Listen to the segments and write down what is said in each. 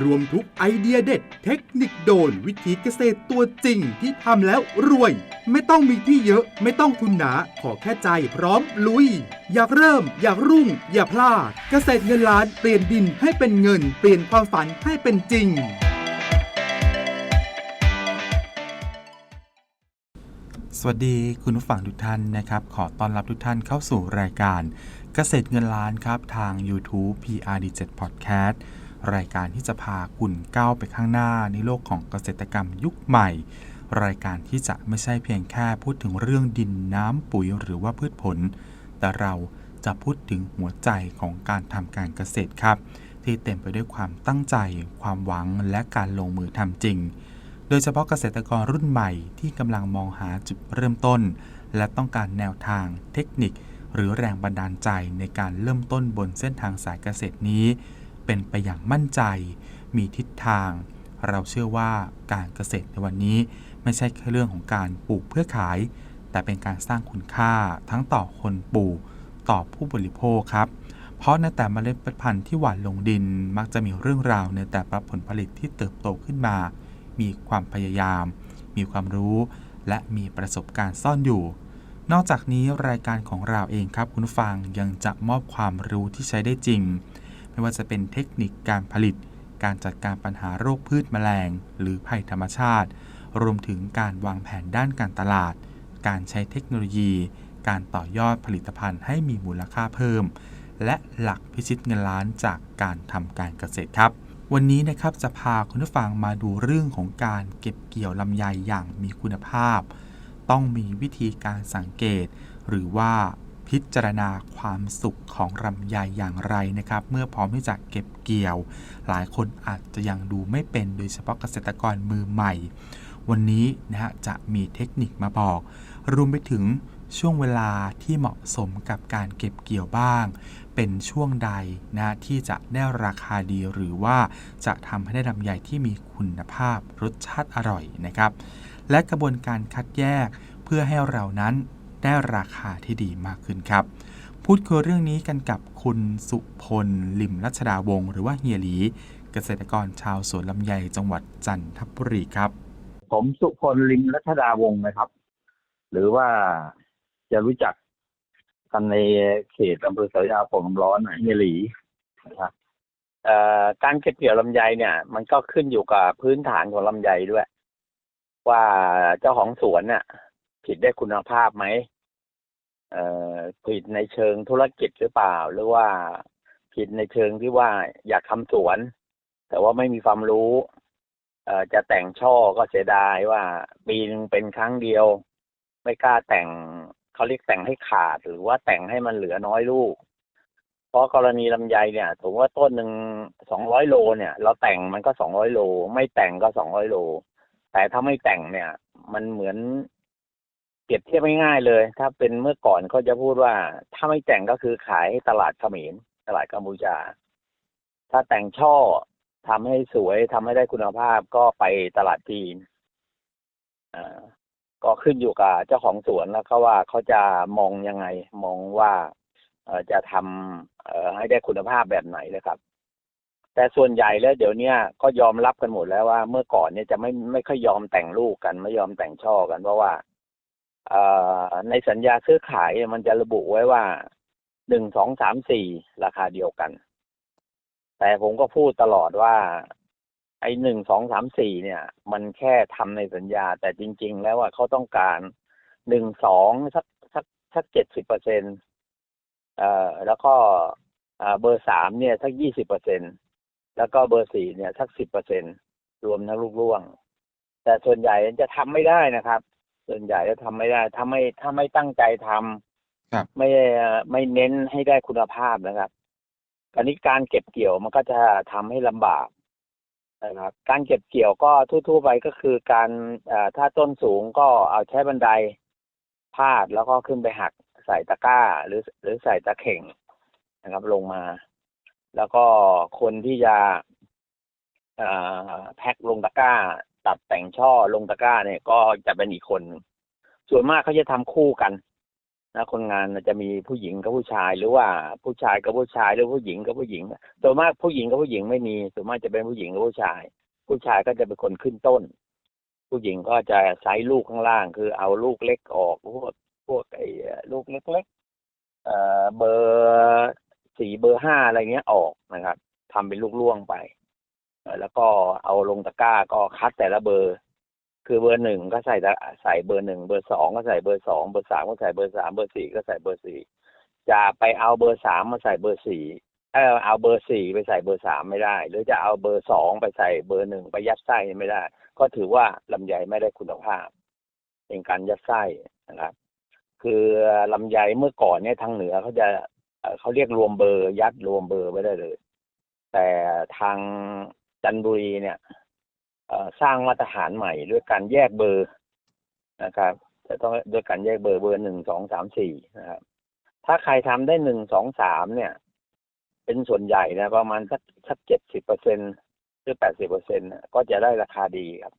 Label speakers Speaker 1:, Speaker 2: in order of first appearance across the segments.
Speaker 1: รวมทุกไอเดียเด็ด เทคนิคโดนวิธีเกษตรตัวจริงที่ทำแล้วรวย ไม่ต้องมีที่เยอะไม่ต้องทุนหนา ขอแค่ใจพร้อมลุย อยากเริ่ม อยากรุ่ง อย่าพลาด เกษตรเงินล้านเปลี่ยนดินให้เป็นเงิน เปลี่ยนความฝันให้เป็นจริง
Speaker 2: สวัสดีคุณผู้ฟังทุกท่านนะครับ ขอต้อนรับทุกท่านเข้าสู่รายการ เกษตรเงินล้านครับทาง YouTube PRD7 Podcast รายการที่จะพาคุณก้าวไปข้างหน้าในโลกของเกษตรกรรมยุคใหม่ รายการที่จะไม่ใช่เพียงแค่พูดถึงเรื่องดินน้ำปุ๋ยหรือว่าพืชผล แต่เราจะพูดถึงหัวใจของการทำการเกษตรครับ ที่เต็มไปด้วยความตั้งใจ ความหวังและการลงมือทำจริง โดยเฉพาะเกษตรกรรุ่นใหม่ที่กำลังมองหาจุดเริ่มต้น และต้องการแนวทาง เทคนิค หรือแรงบันดาลใจในการเริ่มต้นบนเส้นทางสายเกษตรนี้ เป็นไปอย่างมั่นใจ มีทิศทาง เราเชื่อว่าการเกษตรในวันนี้ไม่ใช่แค่เรื่องของการปลูกเพื่อขาย แต่เป็นการสร้างคุณค่าทั้งต่อคนปลูกต่อผู้บริโภคครับ เพราะในแต่เมล็ดพันธุ์ที่หว่านลงดินมักจะมีเรื่องราวในแต่ละผลผลิตที่เติบโตขึ้นมา มีความพยายาม มีความรู้ และมีประสบการณ์ซ่อนอยู่ นอกจากนี้รายการของเราเองครับคุณฟังยังจะมอบความรู้ที่ใช้ได้จริง ไม่ว่าจะเป็นเทคนิคการผลิต การจัดการปัญหาโรคพืชแมลง หรือภัยธรรมชาติ รวมถึงการวางแผนด้านการตลาด การใช้เทคโนโลยี การต่อยอดผลิตภัณฑ์ให้มีมูลค่าเพิ่ม และหลักพิชิตเงินล้านจากการทำการเกษตรครับวันนี้นะครับจะพาคุณผู้ฟังมาดูเรื่องของการเก็บเกี่ยวลำไยอย่างมีคุณภาพ ต้องมีวิธีการสังเกต หรือว่า พิจารณาความสุขของลำไยอย่างไรนะครับ เมื่อพร้อมที่จะเก็บเกี่ยว หลายคนอาจจะยังดูไม่เป็นโดยเฉพาะเกษตรกรมือใหม่ วันนี้นะฮะจะมีเทคนิคมาบอก รวมไปถึงช่วงเวลาที่เหมาะสมกับการเก็บเกี่ยวบ้าง เป็นช่วงใดนะที่จะได้ราคาดีหรือว่าจะทำให้ได้ลำไยที่มีคุณภาพรสชาติอร่อยนะครับ และกระบวนการคัดแยกเพื่อให้เรานั้น ได้ราคาที่ดีมากขึ้นครับ พูดคุยเรื่องนี้กันกับคุณสุพลลิมรัชดาวงหรือว่าเฮียหลี เกษตรกรชาวสวนลำไยจังหวัดจันทบุรีครับ
Speaker 3: ผมสุพลลิมรัชดาวงนะครับ หรือว่าจะรู้จักกันในเขตอำเภอสายาผมร้อนเฮียหลีนะครับการเก็บเกี่ยวลำไยเนี่ย มันก็ขึ้นอยู่กับพื้นฐานของลำไยด้วย ว่าเจ้าของสวนน่ะ ผิดได้คุณภาพไหม ผิดในเชิงธุรกิจหรือเปล่า หรือว่าผิดในเชิงที่ว่าอยากทำสวน แต่ว่าไม่มีความรู้จะแต่งช่อก็เสียดายว่าปีนึงเป็นครั้งเดียว ไม่กล้าแต่งเขาเรียกแต่งให้ขาด หรือว่าแต่งให้มันเหลือน้อยลูก เพราะกรณีลำไยเนี่ยถือว่าต้นหนึ่งสองร้อยโลเนี่ย เราแต่งมันก็สองร้อยโล ไม่แต่งก็สองร้อยโล แต่ถ้าไม่แต่งเนี่ย มันเหมือน รียบเทียบง่ายๆเลย ถ้าเป็นเมื่อก่อนเขาจะพูดว่า ถ้าไม่แต่งก็คือขายให้ตลาดเขมรตลาดกัมพูชา ถ้าแต่งช่อทำให้สวยทำให้ได้คุณภาพก็ไปตลาดจีนอ่าก็ขึ้นอยู่กับเจ้าของสวนแล้วก็ว่าเขาจะมองยังไง มองว่าเอจะทำเอให้ได้คุณภาพแบบไหนนะครับ แต่ส่วนใหญ่แล้วเดี๋ยวเนี้ยก็ยอมรับกันหมดแล้วว่าเมื่อก่อนเนี่ยจะไม่ไม่ค่อยยอมแต่งลูกกัน ไม่ยอมแต่งช่อกันเพราะว่า ในสัญญาซื้อขายมันจะระบุไว้ว่าหนึ่งสองสามสี่ราคาเดียวกัน แต่ผมก็พูดตลอดว่า ไอ้หนึ่งสองสามสี่เนี่ย มันแค่ทำในสัญญา แต่จริง ๆ แล้วว่าเขาต้องการหนึ่งสองสักสักสักเจ็ดสิบเปอร์เซ็นเอ่อแล้วก็เบอร์สามเนี่ยสักยี่สิบเปอร์เซ็นแล้วก็เบอร์สี่เนี่ยสักสิบเปอร์เซ็นรวมทั้งลูกร่วง แต่ส่วนใหญ่จะทำไม่ได้นะครับ ส่วนใหญ่จะทำไม่ได้ ถ้าไม่ถ้าไม่ตั้งใจทำ
Speaker 2: ครับ
Speaker 3: ไม่ไม่เน้นให้ได้คุณภาพนะครับอันนี้การเก็บเกี่ยวมันก็จะทำให้ลำบากนะครับการเก็บเกี่ยวก็ทั่วๆไปก็คือการเอ่อถ้าต้นสูงก็เอาใช้บันไดพาดแล้วก็ขึ้นไปหักใส่ตะกร้า หรือ หรือใส่ตะเข่งนะครับ ลงมา แล้วก็คนที่จะเอ่อแพ็คลงตะกร้า ตัดแต่งช่อลงตะกร้าเนี่ยก็จะเป็นอีกคน ส่วนมากเขาจะทำคู่กันนะคนงานจะมีผู้หญิงกับผู้ชาย หรือว่าผู้ชายกับผู้ชายหรือผู้หญิงกับผู้หญิงส่วนมากผู้หญิงกับผู้หญิงไม่มีส่วนมากจะเป็นผู้หญิงกับผู้ชาย ผู้ชายก็จะเป็นคนขึ้นต้น ผู้หญิงก็จะไซส์ลูกข้างล่าง คือเอาลูกเล็กออกพวกพวกไอ้ลูกเล็กๆเอ่อเบอร์สี่เบอร์ห้าอะไรเงี้ยออกนะครับทำเป็นลูกล่วงไป แล้วก็เอาลงตะกร้าก็คัดแต่ละเบอร์ คือเบอร์หนึ่งก็ใส่ใส่เบอร์หนึ่งเบอร์สองก็ใส่เบอร์สองเบอร์สามก็ใส่เบอร์สามเบอร์สี่ก็ใส่เบอร์สี่จะไปเอาเบอร์สามมาใส่เบอร์สี่เออเอาเบอร์สี่ไปใส่เบอร์สามไม่ได้ หรือจะเอาเบอร์สองไปใส่เบอร์หนึ่งไปยัดไส้ไม่ได้ ก็ถือว่าลำไยไม่ได้คุณภาพ เป็นการยัดไส้นะครับคือลำไยเมื่อก่อนเนี่ยทางเหนือเขาจะเอ่อเขาเรียกรวมเบอร์ยัดรวมเบอร์ไว้ได้เลย แต่ทาง จันทบุรีเนี่ยสร้างมาตรฐานใหม่ด้วยการแยกเบอร์นะครับจะต้องด้วยการแยกเบอร์เบอร์หนึ่งสองสามสี่นะครับ ถ้าใครทำได้หนึ่งสองสามเนี่ย เป็นส่วนใหญ่นะประมาณสักสักเจ็ดสิบเปอร์เซ็นหรือแปดสิบเปอร์เซ็นก็จะได้ราคาดีครับ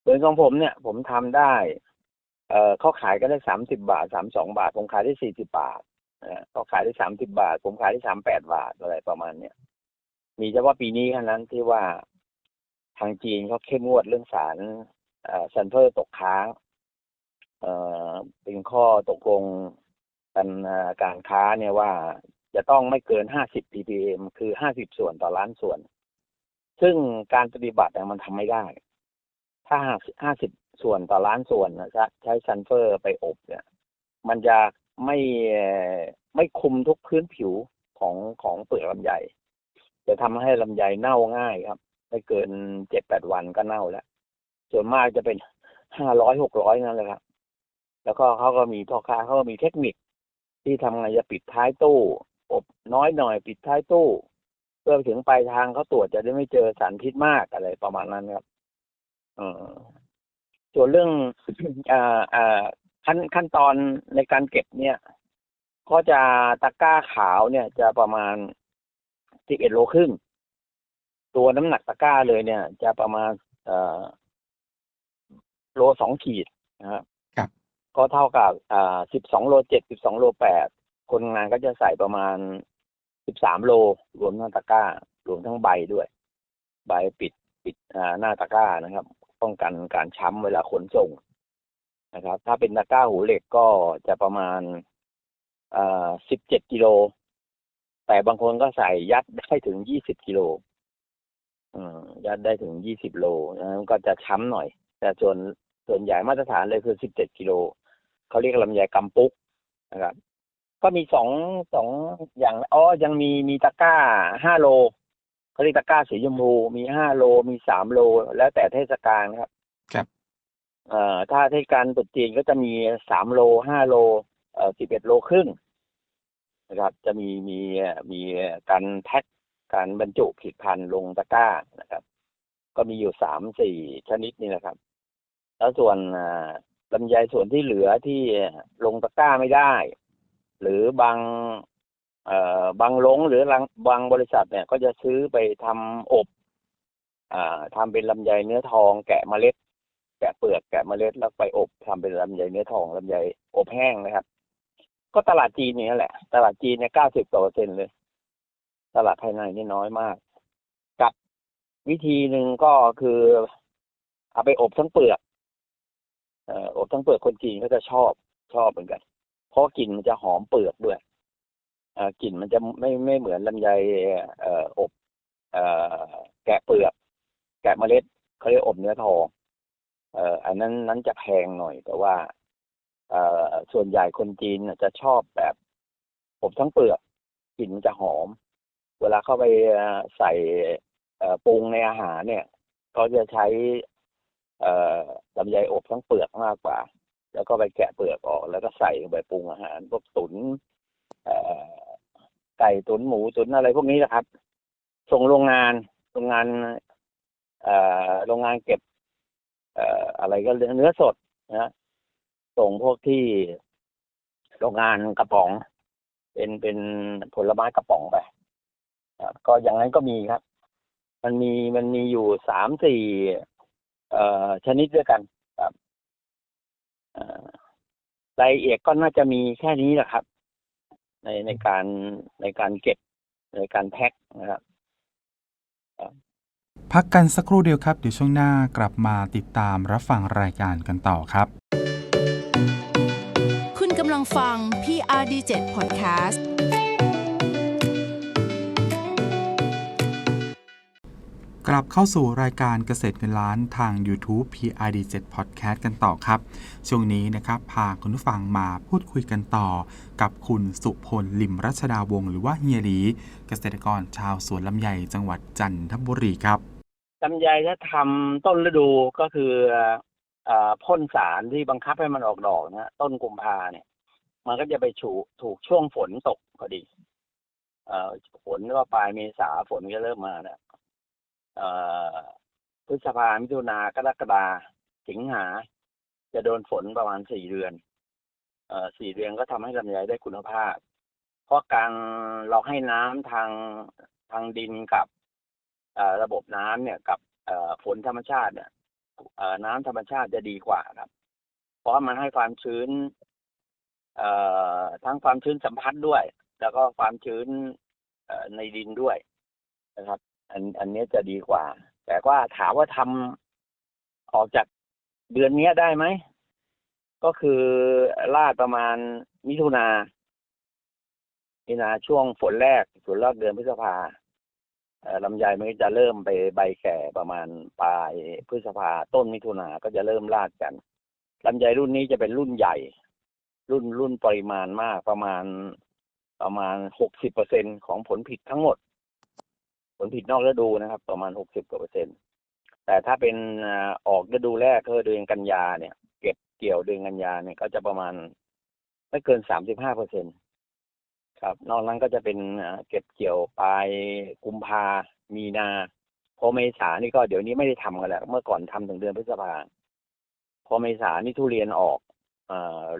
Speaker 3: เหมือนของผมเนี่ย ผมทำได้ เอ่อเขาขายก็ได้สามสิบาทสามสองบาท ผมขายได้สี่สิบาทนะเขาขายได้สามสิบาท ผมขายได้สามแปดบาทอะไรประมาณเนี้ย มีเฉพาะปีนี้แค่านั้นที่ว่าทางจีนเขาเข้มงวดเรื่องสารเซัลเฟอร์ตกค้างเอ่อเป็นข้อตกลงกันการค้าเนี่ยว่าจะต้องไม่เกิน 50 ppm คือ 50 ส่วนต่อล้านส่วน ซึ่งการปฏิบัติมันทำไม่ได้ ถ้า 50 ส่วนต่อล้านส่วนนะจะใช้ซัลเฟอร์ไปอบเนี่ย มันจะไม่ไม่คุมทุกพื้นผิวของของเปลือกลำไย จะทำให้ลำไยเน่าง่ายครับ ไม่เกินเจ็ดแปดวันก็เน่าแล้ว ส่วนมากจะเป็นห้าร้อยหกร้อยนั่นแหละครับ แล้วก็เขาก็มีพ่อค้าเขาก็มีเทคนิค ที่ทำไงจะปิดท้ายตู้ อบน้อยหน่อยปิดท้ายตู้ เพื่อถึงปลายทางเขาตรวจจะได้ไม่เจอสารพิษมากอะไรประมาณนั้นครับเออส่วนเรื่องอ่าอ่าขั้นขั้นตอนในการเก็บเนี่ย ก็จะตะกร้าขาวเนี่ย จะประมาณ สิบเอ็ดโลครึ่ง ตัวน้ำหนักตะกร้าเลยเนี่ย จะประมาณเอ่อโลสองขีดนะครับ
Speaker 2: ครับ
Speaker 3: ก็เท่ากับอ่าสิบสองโลเจ็ดสิบสองโลแปดคนงานก็จะใส่ประมาณสิบสามโล รวมทั้งตะกร้า รวมทั้งใบด้วย ใบปิดปิดอ่าหน้าตะกร้านะครับ ป้องกันการช้ำเวลาขนส่งนะครับ ถ้าเป็นตะกร้าหูเหล็กก็จะประมาณอ่าสิบเจ็ดกิโล แต่บางคนก็ใส่ยัดได้ถึงยี่สิบกิโลอืมยัดได้ถึงยี่สิบโลนะก็จะช้ำหน่อย แต่ส่วนส่วนใหญ่มาตรฐานเลยคือสิบเจ็ดกิโลเขาเรียกลำไยกำปุกนะครับ ก็มีสองสองอย่างอ๋อยังมีมีตะกร้าห้าโลเขาเรียกตะกร้าสีชมพูมีห้าโลมีสามโล แล้วแต่เทศกาลครับ
Speaker 2: ครับ
Speaker 3: เอ่อถ้าเทศกาลตรุษจีนก็จะมีสามโลห้าโล เอ่อสิบเอ็ดโลครึ่ง นะครับจะมีมีมีการแพ็คการบรรจุผลิตภัณฑ์ลงตะกร้านะครับ ก็มีอยู่สามสี่ชนิดนี่แหละครับ แล้วส่วนลำไยส่วนที่เหลือที่ลงตะกร้าไม่ได้ หรือบางเอ่อบางลงหรือบางบางบริษัทเนี่ย ก็จะซื้อไปทำอบอ่าทำเป็นลำไยเนื้อทองแกะเมล็ด แกะเปลือกแกะเมล็ดแล้วไปอบทำเป็นลำไยเนื้อทองลำไยอบแห้งนะครับ ก็ตลาดจีนเนี่ยแหละ ตลาดจีนเนี่ยเก้าสิบกว่าเปอร์เซ็นต์เลย ตลาดภายในนี่น้อยมาก กับวิธีหนึ่งก็คือ เอาไปอบทั้งเปลือกเอ่ออบทั้งเปลือกคนจีนก็จะชอบชอบเหมือนกัน เพราะกลิ่นมันจะหอมเปลือกด้วยเอ่อกลิ่นมันจะไม่ไม่เหมือนลำไยเอ่ออบเอ่อแกะเปลือก แกะเมล็ดเขาเรียกอบเนื้อทองเอ่ออันนั้นนั้นจะแพงหน่อยแต่ว่าเอ่อ ส่วนใหญ่คนจีนจะชอบแบบอบทั้งเปลือกกลิ่นมันจะหอม เวลาเข้าไปใส่ปรุงในอาหารเนี่ยเขาจะใช้ลำไยอบทั้งเปลือกมากกว่า แล้วก็ไปแกะเปลือกออก แล้วก็ใส่ไปปรุงอาหารพวกตุนไก่ตุนหมูตุนอะไรพวกนี้นะครับ ส่งโรงงานโรงงานโรงงานเก็บอะไรก็เนื้อสดนะ ส่งพวกที่โรงงานกระป๋อง เป็นเป็นผลไม้กระป๋องไปครับก็อย่างนั้นก็มีครับ มันมีมันมีอยู่สามสี่เอ่อชนิดด้วยกันครับรายละเอียดก็น่าจะมีแค่นี้แหละครับ ในในการในการเก็บในการแพ็คนะครับ
Speaker 2: พักกันสักครู่เดียวครับ เดี๋ยวช่วงหน้ากลับมาติดตามรับฟังรายการกันต่อครับำ
Speaker 4: ลังฟัง PRD7 Podcast
Speaker 2: กลับเข้าสู่รายการเกษตรเงินล้านทาง YouTube PRD7 Podcast กันต่อครับ ช่วงนี้นะครับ พาคุณผู้ฟังมาพูดคุยกันต่อ กับคุณสุพลลิมรัชดาวงศ์หรือว่าเฮียหลีเกษตรกรชาวสวนลำไยจังหวัดจันทบุรีครับ
Speaker 3: ลำไยถ้าทำต้นฤดูก็คือเอ่อพ่นสารที่บังคับให้มันออกดอกนะต้นกุมภาเนี่ย มันก็จะไปถูกถูกช่วงฝนตกพอดี เอ่อฝนก็ปลายเมษาฝนก็เริ่มมาแล้วเอ่อพฤษภามิถุนากรกฎาสิงหา จะโดนฝนประมาณสี่เดือน เอ่อสี่เดือนก็ทำให้ลำไยได้คุณภาพ เพราะการเราให้น้ำทางทางดินกับอระบบน้ำเนี่ยกับอฝนธรรมชาติเนี่ยน้ำธรรมชาติจะดีกว่าครับ เพราะมันให้ความชื้น ทั้งความชื้นสัมผัสด้วย แล้วก็ความชื้นในดินด้วยนะครับ อันอันนี้จะดีกว่า แต่ว่าถามว่าทำออกจากเดือนนี้ได้ไหม ก็คือลาดประมาณมิถุนามิถุนาช่วงฝนแรกฝนรอบเดือนพฤษภาลำไยมันจะเริ่มไปใบแก่ประมาณปลายพฤษภาต้นมิถุนาก็จะเริ่มลาดกันลำไยรุ่นนี้จะเป็นรุ่นใหญ่ รุ่นรุ่นปริมาณมากประมาณประมาณหกสิบเปอร์เซ็นของผลผิดทั้งหมด ผลผิดนอกฤดูนะครับ ประมาณหกสิบกว่าเปอร์เซ็นต์แต่ถ้าเป็นออกฤดูแรกคือเดือนกันยาเนี่ย เก็บเกี่ยวเดือนกันยาเนี่ยก็จะประมาณไม่เกินสามสิบห้าเปอร์เซ็นต์ครับ นอกนั้นก็จะเป็นเก็บเกี่ยวปลายกุมภามีนาพอเมษานี่ก็เดี๋ยวนี้ไม่ได้ทำกันแล้ว เมื่อก่อนทำถึงเดือนพฤษภาพอเมษานี่ทุเรียนออก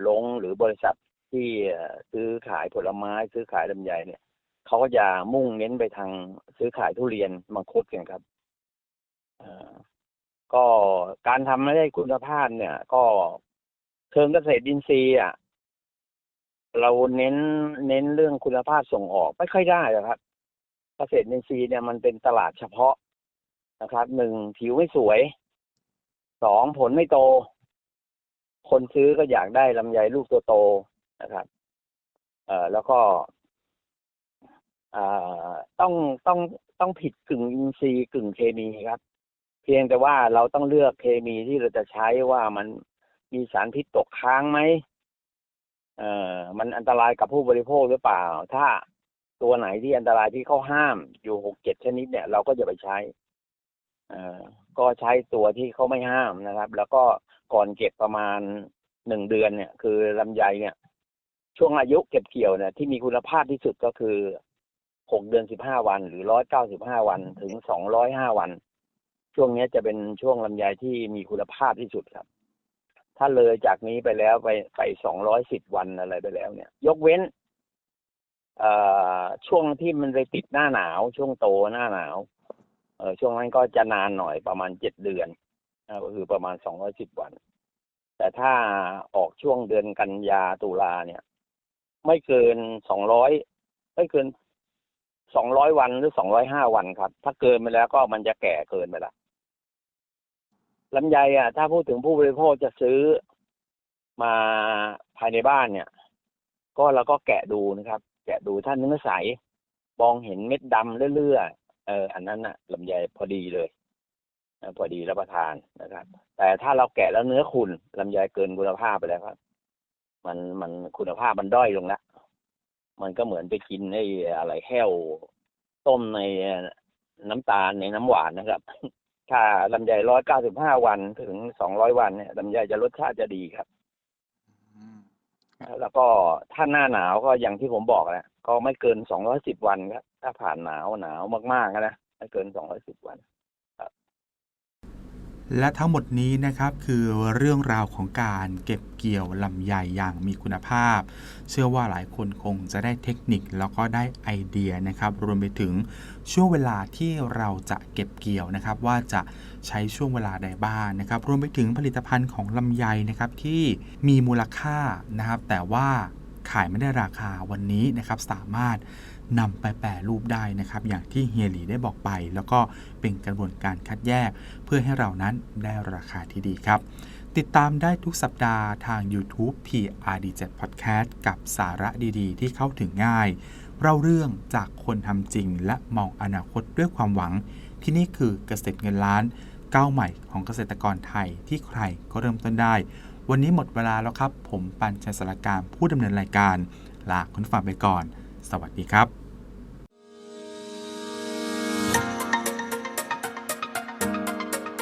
Speaker 3: ลงหรือบริษัทที่ซื้อขายผลไม้ซื้อขายลำไยเนี่ยเขาก็จะมุ่งเน้นไปทางซื้อขายทุเรียนมังคุดกันครับอ่อก็การทำให้ได้คุณภาพเนี่ย ก็เชิงเกษตรดินทรีย์อะเราเน้นเน้นเรื่องคุณภาพส่งออกไม่ค่อยได้หรอกครับ เกษตรอินทรีย์เนี่ยมันเป็นตลาดเฉพาะนะครับหนึ่งผิวไม่สวยสองผลไม่โต คนซื้อก็อยากได้ลำไยลูกโตๆนะครับ เอ่อแล้วก็เอ่อต้องต้องต้องผิดกึ่งอินทรีย์กึ่งเคมีครับ เพียงแต่ว่าเราต้องเลือกเคมีที่เราจะใช้ว่ามันมีสารพิษตกค้างไหมเอ่อมันอันตรายกับผู้บริโภคหรือเปล่า ถ้าตัวไหนที่อันตรายที่เขาห้ามอยู่หกเจ็ดชนิดเนี่ย เราก็จะไปใช้ เอ่อก็ใช้ตัวที่เขาไม่ห้ามนะครับ แล้วก็ ก่อนเก็บประมาณหนึ่งเดือนเนี่ย คือลำไยเนี่ย ช่วงอายุเก็บเกี่ยวเนี่ยที่มีคุณภาพที่สุดก็คือหกเดือนสิบห้าวัน หรือร้อยเก้าสิบห้าวันถึงสองร้อยห้าวัน ช่วงนี้จะเป็นช่วงลำไยที่มีคุณภาพที่สุดครับ ถ้าเลยจากนี้ไปแล้วไปไปสองร้อยสิบวันอะไรไปแล้วเนี่ย ยกเว้นเอ่อช่วงที่มันไปติดหน้าหนาว ช่วงโตหน้าหนาวเออช่วงนั้นก็จะนานหน่อยประมาณเจ็ดเดือน ก็คือประมาณสองร้อยสิบวัน แต่ถ้าออกช่วงเดือนกันยาตุลาเนี่ย ไม่เกินสองร้อยไม่เกินสองร้อยวันหรือสองร้อยห้าวันครับ ถ้าเกินไปแล้วก็มันจะแก่เกินไปละลำไยอะ ถ้าพูดถึงผู้บริโภคจะซื้อมาภายในบ้านเนี่ย ก็เราก็แกะดูนะครับ แกะดูถ้าเนื้อใสมองเห็นเม็ดดำเรื่อยๆเอออันนั้นน่ะลำไยพอดีเลย พอดีรับประทานนะครับ แต่ถ้าเราแกะแล้วเนื้อขุ่นลำไยเกินคุณภาพไปแล้วครับ มันมันคุณภาพมันด้อยลงแล้วมันก็เหมือนไปกินไอ้อะไรแห้วต้มในน้ำตาลในน้ำหวานนะครับ ถ้าลำไยร้อยเก้าสิบห้าวันถึงสองร้อยวันเนี่ยลำไยจะรสชาติจะดีครับแล้วก็ถ้าหน้าหนาวก็อย่างที่ผมบอกแหละก็ไม่เกินสองร้อยสิบวันครับถ้าผ่านหนาวหนาวมากๆนะไม่เกินสองร้อยสิบวัน
Speaker 2: และทั้งหมดนี้นะครับคือเรื่องราวของการเก็บเกี่ยวลำไยอย่างมีคุณภาพ เชื่อว่าหลายคนคงจะได้เทคนิคแล้วก็ได้ไอเดียนะครับ รวมไปถึงช่วงเวลาที่เราจะเก็บเกี่ยวนะครับ ว่าจะใช้ช่วงเวลาใดบ้างนะครับ รวมไปถึงผลิตภัณฑ์ของลำไยนะครับที่มีมูลค่านะครับ แต่ว่าขายไม่ได้ราคาวันนี้นะครับสามารถ นำไปแปรรูปได้นะครับ อย่างที่เฮียหลีได้บอกไป แล้วก็เป็นกระบวนการคัดแยก เพื่อให้เรานั้นได้ราคาที่ดีครับ ติดตามได้ทุกสัปดาห์ทาง YouTube PRD7 Podcast กับสาระดีๆ ที่เข้าถึงง่ายเล่าเรื่องจากคนทำจริง และมองอนาคตด้วยความหวัง ที่นี่คือเกษตรเงินล้านก้าวใหม่ของเกษตรกรไทยที่ใครก็เริ่มต้นได้ วันนี้หมดเวลาแล้วครับ ผมปัญชัยสารการผู้ดำเนินรายการ ลาคุณฟังไปก่อน สวัสดีครับ